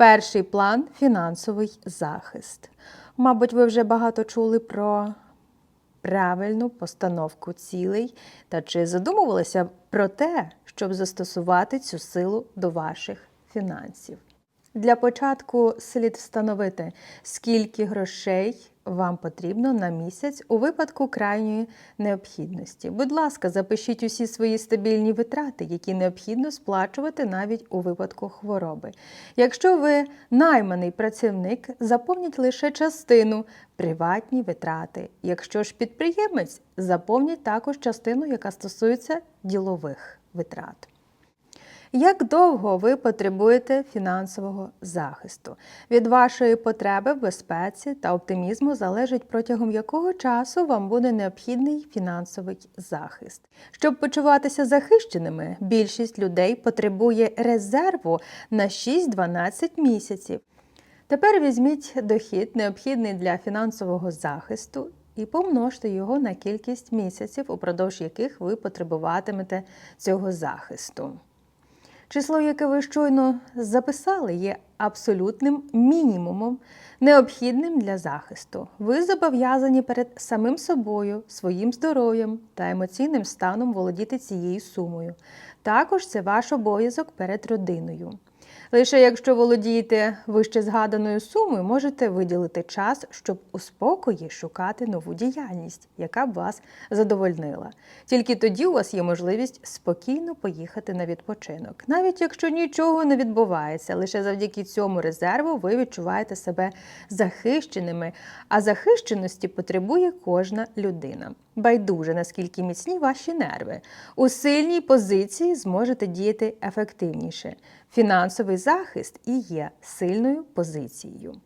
Перший план фінансовий захист. Мабуть, ви вже багато чули про правильну постановку цілей та чи задумувалися про те, щоб застосувати цю силу до ваших фінансів. Для початку слід встановити, скільки грошей вам потрібно на місяць у випадку крайньої необхідності. Будь ласка, запишіть усі свої стабільні витрати, які необхідно сплачувати навіть у випадку хвороби. Якщо ви найманий працівник, заповніть лише частину приватні витрати. Якщо ж підприємець, заповніть також частину, яка стосується ділових витрат. Як довго ви потребуєте фінансового захисту? Від вашої потреби безпеці та оптимізму залежить протягом якого часу вам буде необхідний фінансовий захист. Щоб почуватися захищеними, більшість людей потребує резерву на 6-12 місяців. Тепер візьміть дохід, необхідний для фінансового захисту, і помножте його на кількість місяців, упродовж яких ви потребуватимете цього захисту. Число, яке ви щойно записали, є абсолютним мінімумом, необхідним для захисту. Ви зобов'язані перед самим собою, своїм здоров'ям та емоційним станом володіти цією сумою. Також це ваш обов'язок перед родиною. Лише якщо володієте вище згаданою сумою, можете виділити час, щоб у спокої шукати нову діяльність, яка б вас задовольнила. Тільки тоді у вас є можливість спокійно поїхати на відпочинок. Навіть якщо нічого не відбувається, лише завдяки цьому резерву ви відчуваєте себе захищеними, а захищеності потребує кожна людина. Байдуже, наскільки міцні ваші нерви. У сильній позиції зможете діяти ефективніше. Фінансовий захист і є сильною позицією.